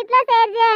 అన్నిట్లో షేర్ చేయండి.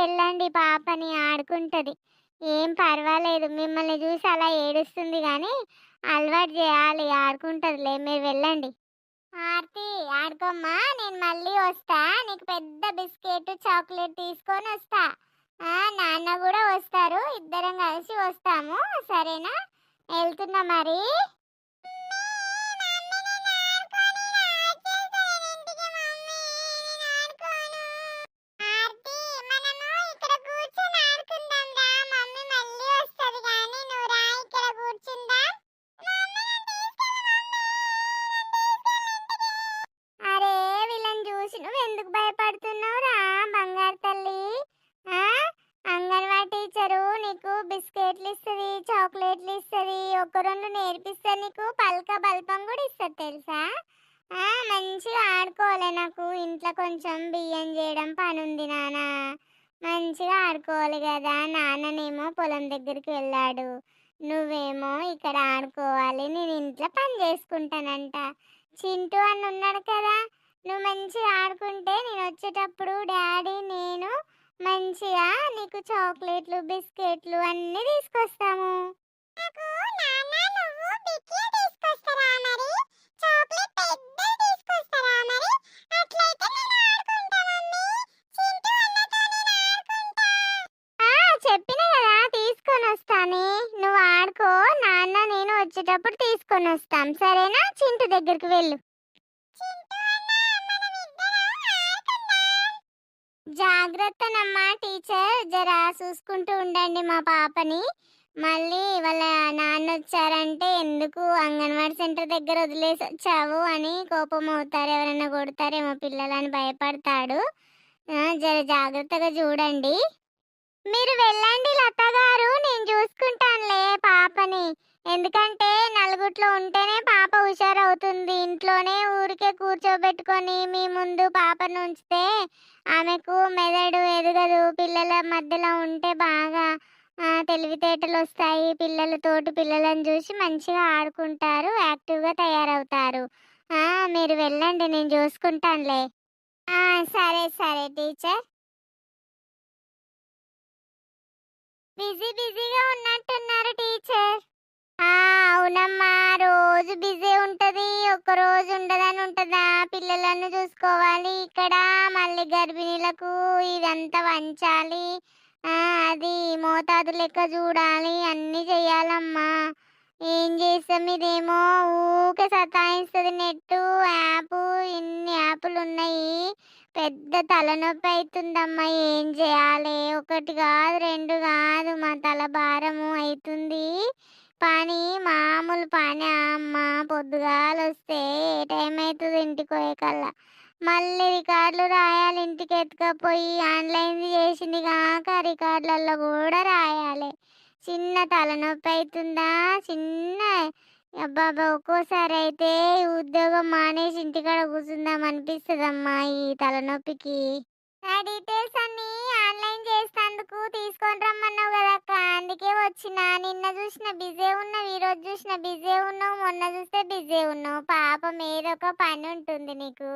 వెళ్ళండి పాపని ఆడుకుంటుంది. ఏం పర్వాలేదు మిమ్మల్ని చూసి అలా ఏడుస్తుంది కానీ అలవాటు చేయాలి ఆడుకుంటుందిలే మీరు వెళ్ళండి. ఆర్తి ఆడుకోమ్మా నేను మళ్ళీ వస్తా. నీకు పెద్ద బిస్కెట్ చాక్లెట్ తీసుకొని వస్తా. నాన్న కూడా వస్తారు ఇద్దరం కలిసి వస్తాము సరేనా? వెళ్తున్నా మరి. ఇస్తుంది ఒక నేర్పిస్తే నీకు పలక బల్పం కూడా ఇస్తుంది తెలుసా? మంచిగా ఆడుకోవాలి నాకు. ఇంట్లో కొంచెం బియ్యం చేయడం పని ఉంది నాన్న. మంచిగా ఆడుకోవాలి కదా. నాన్ననేమో పొలం దగ్గరికి వెళ్ళాడు. నువ్వేమో ఇక్కడ ఆడుకోవాలి. నేను ఇంట్లో పని చేసుకుంటానంట. చింటూ అని ఉన్నాడు కదా. నువ్వు మంచిగా ఆడుకుంటే నేను వచ్చేటప్పుడు డాడీ నేను మంచిగా నీకు చాక్లెట్లు బిస్కెట్లు అన్నీ తీసుకొస్తాము. వచ్చేటప్పుడు తీసుకొని వస్తాం. సరేనా? చింటు దగ్గరికి వెళ్ళు. జాగ్రత్తనమ్మా టీచర్. జరా చూసుకుంటూ ఉండండి మా పాపని. మళ్ళీ వాళ్ళ నాన్న వచ్చారంటే ఎందుకు అంగన్వాడీ సెంటర్ దగ్గర వదిలేసి వచ్చావు అని కోపం అవుతారు. ఎవరైనా కొడతారేమో పిల్లలని భయపడతాడు. జర జాగ్రత్తగా చూడండి. మీరు వెళ్ళండి లత గారు నేను చూసుకుంటాను ఎందుకంటే నలుగుట్లో ఉంటేనే పాప హుషారవుతుంది. ఇంట్లోనే ఊరికే కూర్చోబెట్టుకొని మీ ముందు పాపను ఉంచితే ఆమెకు మెదడు ఎదగదు. పిల్లల మధ్యలో ఉంటే బాగా తెలివితేటలు వస్తాయి. పిల్లలు తోటి పిల్లలను చూసి మంచిగా ఆడుకుంటారు యాక్టివ్గా తయారవుతారు. మీరు వెళ్ళండి నేను చూసుకుంటానులే. సరే సరే టీచర్. బిజీ బిజీగా ఉన్నట్టున్నారు టీచర్. అవునమ్మా రోజు బిజీ ఉంటది ఒక రోజు ఉండదని ఉంటదా? పిల్లలను చూసుకోవాలి ఇక్కడ మళ్ళీ గర్భిణీలకు ఇదంతా వంచాలి. అది మోతాదు లెక్క చూడాలి అన్నీ చెయ్యాలమ్మా ఏం చేస్తాం ఇదేమో? ఊకే సతాయిస్తుంది నెట్టు యాప్ ఇన్ని యాప్లు ఉన్నాయి. పెద్ద తలనొప్పి అవుతుందమ్మా ఏం చేయాలి? ఒకటి కాదు రెండు కాదు మా తల భారము అవుతుంది. పని మామూలు పని అమ్మ పొద్దుగాలు వస్తే ఏ టైం అవుతుంది ఇంటికి పోయే కల్లా మళ్ళీ రికార్డులు రాయాలి ఇంటికి ఎత్తుకపోయి ఆన్లైన్ చేసింది కాక రికార్డులలో కూడా రాయాలి. చిన్న తలనొప్పి అవుతుందా చిన్న అబ్బాబా ఒక్కోసారి అయితే ఉద్యోగం మానేసి ఇంటికాడ కూర్చుందాం అనిపిస్తుందమ్మా ఈ తలనొప్పికి. నా డీటెయిల్స్ అన్నీ ఆన్లైన్ చేసేందుకు తీసుకొని రమ్మన్నావు కదా అందుకే వచ్చిన. నిన్న చూసిన బిజీ ఉన్నావు ఈరోజు చూసిన బిజీ ఉన్నావు మొన్న చూస్తే బిజీ ఉన్నావు. పాపం ఏదో ఒక పని ఉంటుంది నీకు.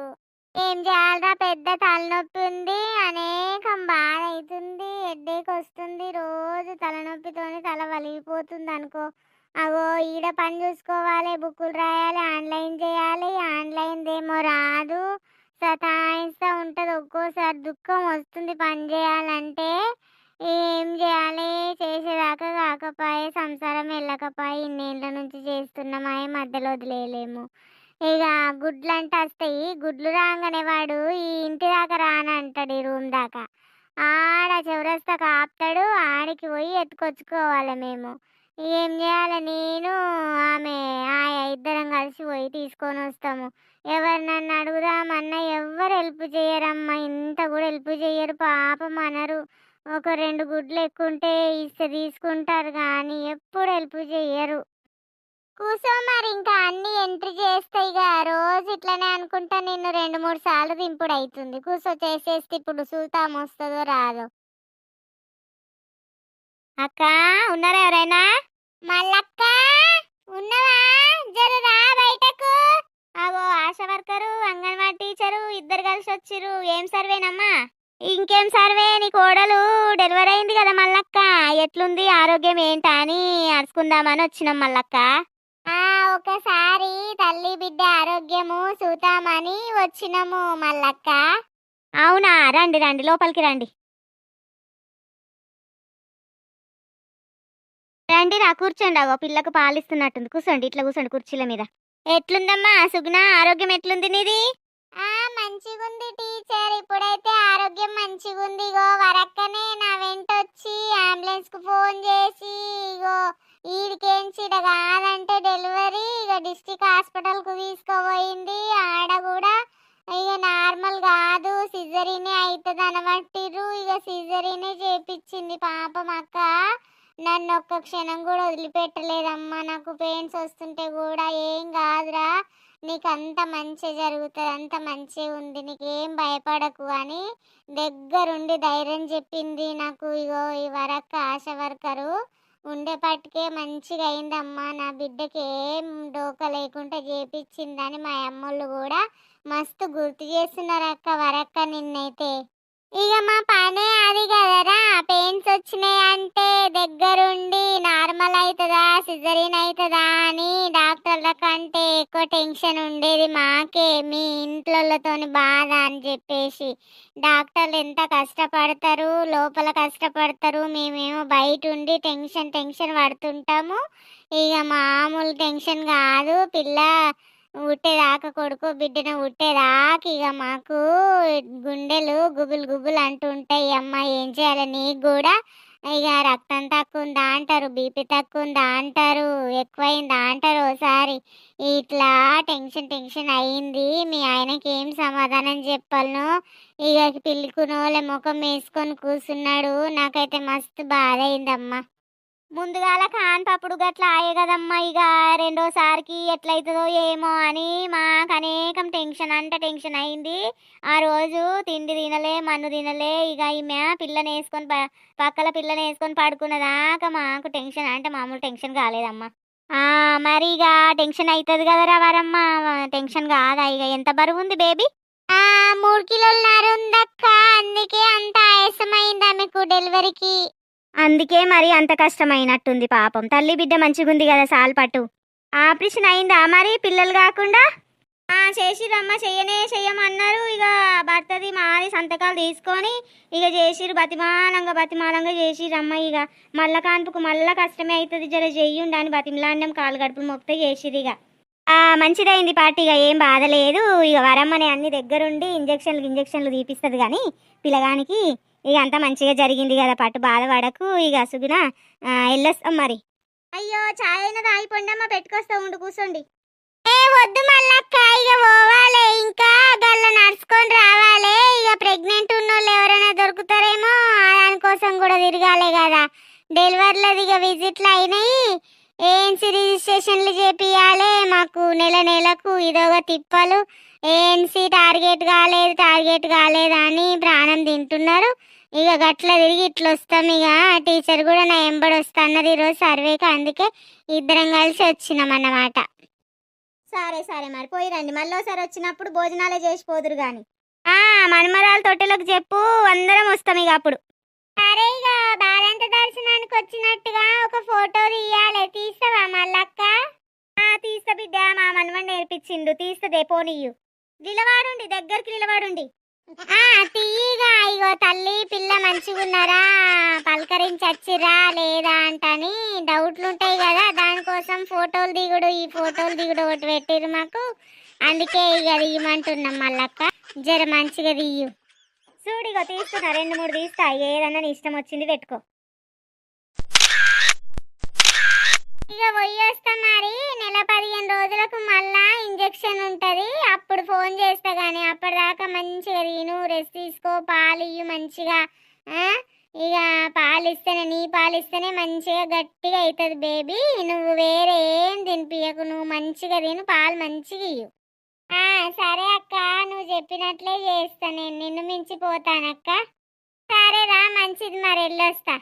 ఏం చేయాలరా? పెద్ద తలనొప్పి ఉంది అనేకం బాధ అవుతుంది ఎడ్డేకి వస్తుంది. రోజు తలనొప్పితోని తల వలిగిపోతుంది అనుకో. అవో ఈడ పని చూసుకోవాలి బుక్కులు రాయాలి ఆన్లైన్ చేయాలి ఆన్లైన్దేమో రాదు. సతాయిస్తూ ఉంటుంది. ఒక్కోసారి దుఃఖం వస్తుంది పని చేయాలంటే. ఏం చేయాలి? చేసేదాకా కాకపోయే సంసారం వెళ్ళకపోయి ఇన్నేళ్ళ నుంచి చేస్తున్నామాయే మధ్యలో వదిలేయలేము. ఇక గుడ్లు అంటే వస్తాయి. గుడ్లు రాగానే వాడు ఈ ఇంటి దాకా రానంటాడు ఈ రూమ్ దాకా. ఆడ చివరస్తాకు ఆపుతాడు ఆడికి పోయి ఎత్తుకొచ్చుకోవాలి మేము. ఏం చేయాలి? నేను ఆమె ఆయా ఇద్దరం కలిసి పోయి తీసుకొని వస్తాము. ఎవరు నన్ను అడుగుదామన్నా ఎవ్వరు హెల్ప్ చేయరమ్మా. ఇంత కూడా హెల్ప్ చేయరు. పాపం అనరు. ఒక రెండు గుడ్లు ఎక్కుంటే ఇస్తే తీసుకుంటారు కానీ ఎప్పుడు హెల్ప్ చేయరు. కూసో మరి ఇంకా అన్ని ఎంట్రీ చేస్తాయి ఇక రోజు ఇట్లనే అనుకుంటా నిన్ను రెండు మూడు సార్లు దింపుడు అవుతుంది కూసో చేసేస్తే ఇప్పుడు చూతాం వస్తుందో రాదో. అక్క ఉన్నారా ఎవరైనా? మల్లక్క ఉన్నవా? జర రా బయటకు అవో ఆశా వర్కరు అంగన్వాడీ టీచరు ఇద్దరు కలిసి వచ్చిర్రు. ఏం సర్వేనమ్మా ఇంకేం సర్వే? నీ కోడలు డెలివరీ అయింది కదా మల్లక్క. ఎట్లుంది? ఆరోగ్యం ఏంటా అని అరుచుకుందామని వచ్చినాం మల్లక్క. ఆ ఒకసారి తల్లి బిడ్డ ఆరోగ్యము చూతామని వచ్చినాము మల్లక్క. అవునా? రండి రండి లోపలికి రండి. రండి రా కూర్చోండి అగో. పిల్లకు పాలిస్తున్నట్టుంది. కూర్చోండి ఇట్లా కూర్చోండి కుర్చీల మీద. ఎట్లుందమ్మా? సుగుణ ఆరోగ్యం ఎట్లుంది నీది? ఆ మంచిగుంది టీచర్. ఇప్పుడైతే ఆరోగ్యం మంచిగుంది. ఇగో వరక్కనే నా వెంట వచ్చి అంబులెన్స్కు ఫోన్ చేసి ఇగో ఈడికేంచి ఈడ కాదంటే డెలివరీ ఇక డిస్టిక్ హాస్పిటల్కు తీసుకుపోయింది. ఆడ కూడా ఇక నార్మల్ కాదు. సిజరీనే అవుతుంది అనబట్టిర్రు ఇక సిజరీనే చేపించింది పాపం అక్క. నన్ను ఒక్క క్షణం కూడా వదిలిపెట్టలేదమ్మా. నాకు పెయిన్స్ వస్తుంటే కూడా ఏం కాదురా. నీకు అంత మంచి జరుగుతుంది అంత మంచిగా ఉంది. నీకేం భయపడకు అని దగ్గరుండి ధైర్యం చెప్పింది నాకు. ఇగో ఈ వరక్క ఆశ వర్కరు ఉండేపాటికే మంచిగా అయిందమ్మా. నా బిడ్డకి ఏం డోక లేకుండా చేపించిందని మా అమ్మోళ్ళు కూడా మస్తు గుర్తు చేస్తున్నారు అక్క వరక్క నిన్నైతే. ఇక మా పనే అది కదరా. పెయిన్స్ వచ్చినాయి అంటే దగ్గరుండి నార్మల్ అవుతుందా సిజరీన్ అవుతుందా అని డాక్టర్ల కంటే ఎక్కువ టెన్షన్ ఉండేది మాకే మీ ఇంట్లోతోని బాధ అని చెప్పేసి. డాక్టర్లు ఎంత కష్టపడతారు లోపల కష్టపడతారు మేమేమో బయట ఉండి టెన్షన్ టెన్షన్ పడుతుంటాము. ఇక మామూలు టెన్షన్ కాదు పిల్ల ఉట్టేదాకా కొడుకు బిడ్డను ఉట్టేదాకా ఇక మాకు గుండెలు గుబులు గుబులు అంటుంటాయి అమ్మ ఏం చేయాలి? నీకు కూడా ఇక రక్తం తక్కువ ఉందా అంటారు బీపీ తక్కువ ఉందా అంటారు ఎక్కువైందా అంటారు ఒకసారి ఇట్లా టెన్షన్ టెన్షన్ అయింది. మీ ఆయనకి ఏం సమాధానం చెప్పాలను ఇక పిల్లికునోళ్ళ ముఖం వేసుకొని కూర్చున్నాడు. నాకైతే మస్తు బాధ అయిందమ్మా. ముందుగాల కాన్ పప్పుడు గట్ల ఆయే కదమ్మా ఇక రెండోసారికి ఎట్లయితుందో ఏమో అని మాకు అనేకం టెన్షన్ అంటే టెన్షన్ అయింది. ఆ రోజు తిండి తినలే మన్ను తినలే ఇక ఈమె పిల్లని వేసుకొని పక్కల పిల్లని వేసుకొని పడుకున్నదాకా మాకు టెన్షన్ అంటే మామూలు టెన్షన్ కాలేదమ్మా. ఆ, మరి ఇక టెన్షన్ అవుతుంది కదరా వరమ్మ టెన్షన్ కాదా ఇక ఎంత బరువు ఉంది బేబీ మూడు కిలోలు నరుందక్క అందుకే అంత ఆయాసమైంది ఆమెకు డెలివరీకి. అందుకే మరి అంత కష్టమైనట్టుంది పాపం. తల్లి బిడ్డ మంచిగుంది కదా సాల్ పట్టు. ఆపరేషన్ అయిందా మరి? పిల్లలు కాకుండా? ఆ చేసిరమ్మ చెయ్యనే చెయ్యమన్నారు. ఇక భర్తది మాది సంతకాలు తీసుకొని ఇక చేసిరు బతిమాలంగా బతిమాలంగా చేసిరమ్మ ఇక. మళ్ళా కాన్పుకు మళ్ళా కష్టమే అవుతుంది జర చెయ్యుండి అని బతిమలాండం కాలు గడుపులు మొక్కితే చేసిరు ఇక. ఆ మంచిదైంది పార్టీ ఇక ఏం బాధ లేదు. ఇక వరమ్మని అన్ని దగ్గరుండి ఇంజక్షన్లు ఇంజక్షన్లు తీపిస్తుంది కానీ పిల్లగానికి ఇక అంతా మంచిగా జరిగింది కదా పట్టు బాధపడకు ఇక అసుగున వెళ్ళొస్తాం మరి. అయ్యో చాయ్ అయినా తాగిపోండమ్మా పెట్టుకొస్తా ఉండు కూర్చోండి ఏ వద్దు మల్లక్క ఇక పోవాలి. ఇంకా గల్ల నడుచుకొని రావాలి. ఇక ప్రెగ్నెంట్ ఉన్నోళ్ళు ఎవరైనా దొరుకుతారేమో దానికోసం కూడా తిరగాలి కదా. డెలివరీలది ఇక విజిట్లు అయినాయి. ఏఎన్సీ రిజిస్ట్రేషన్లు చేపియాలి మాకు నెల నెలకు ఇదొక తిప్పలు. ఏఎన్సీ టార్గెట్ కాలేదు టార్గెట్ కాలేదు అని ప్రాణం తింటున్నారు. ఇక గట్ల తిరిగి ఇట్లా వస్తాం ఇక. టీచర్ కూడా నా ఎంబడి వస్తా అన్నది ఈరోజు సర్వేకి అందుకే ఇద్దరం కలిసి వచ్చినాం అన్నమాట. సరే సరే మరి. పోయి రండి. మళ్ళీ ఒకసారి వచ్చినప్పుడు భోజనాలే చేసి పోదురు గాని. ఆ మన్మరాల తొట్టెలకు చెప్పు. అందరం వస్తాం ఇక అప్పుడు. సరే ఇక. బాలంత దర్శనానికి వచ్చినట్టుగా ఒక ఫోటో తీయాలి. తీస్తావా మల్లక్క? ఆ తీస్తా బిడ్డ. మా మనవడు నేర్పించిండు. తీస్తదే పోనీయు నిలవాడుండి దగ్గరికి నిలవాడుండి తీయగా ఇగో తల్లి పిల్ల మంచిగున్నారా? పలకరించి వచ్చిరా లేదా అంటని డౌట్లు ఉంటాయి కదా దానికోసం ఫోటోలు దిగుడు ఈ ఫోటోలు దిగుడు ఒకటి పెట్టిరు మాకు. అందుకే ఇక తీయమంటున్నాం మళ్ళక్క జర మంచిగా తీయు. చూడిగో తీస్తున్నా రెండు మూడు తీస్తా ఏదన్నా నీ ఇష్టం వచ్చింది పెట్టుకో. ఇక పోయి వస్తా మరి నెల పది ఇస్తేనే నీ పాలు ఇస్తేనే మంచిగా గట్టిగా అవుతుంది బేబీ. నువ్వు వేరే ఏం తినిపించకు నువ్వు మంచిగా తిను పాలు మంచిగా ఇయ్యు. సరే అక్క నువ్వు చెప్పినట్లే చేస్తా నేను నిన్ను మించిపోతానక్క సరేరా మంచిది మరి వెళ్ళొస్తా.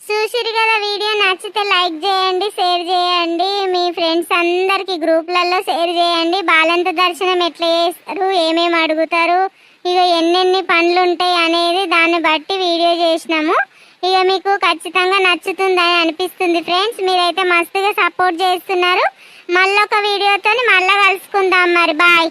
చూసిరు కదా వీడియో నచ్చితే లైక్ చేయండి షేర్ చేయండి. మీ ఫ్రెండ్స్ అందరికీ గ్రూప్లలో షేర్ చేయండి. బాలంత దర్శనం ఎట్లా చేస్తారు ఏమేమి అడుగుతారు ఇక ఎన్నెన్ని పనులు ఉంటాయి అనేది దాన్ని బట్టి వీడియో చేసినాము. ఇక మీకు ఖచ్చితంగా నచ్చుతుందని అనిపిస్తుంది ఫ్రెండ్స్. మీరైతే మస్తుగా సపోర్ట్ చేస్తున్నారు. మళ్ళొక వీడియోతో మళ్ళీ కలుసుకుందాం మరి. బాయ్.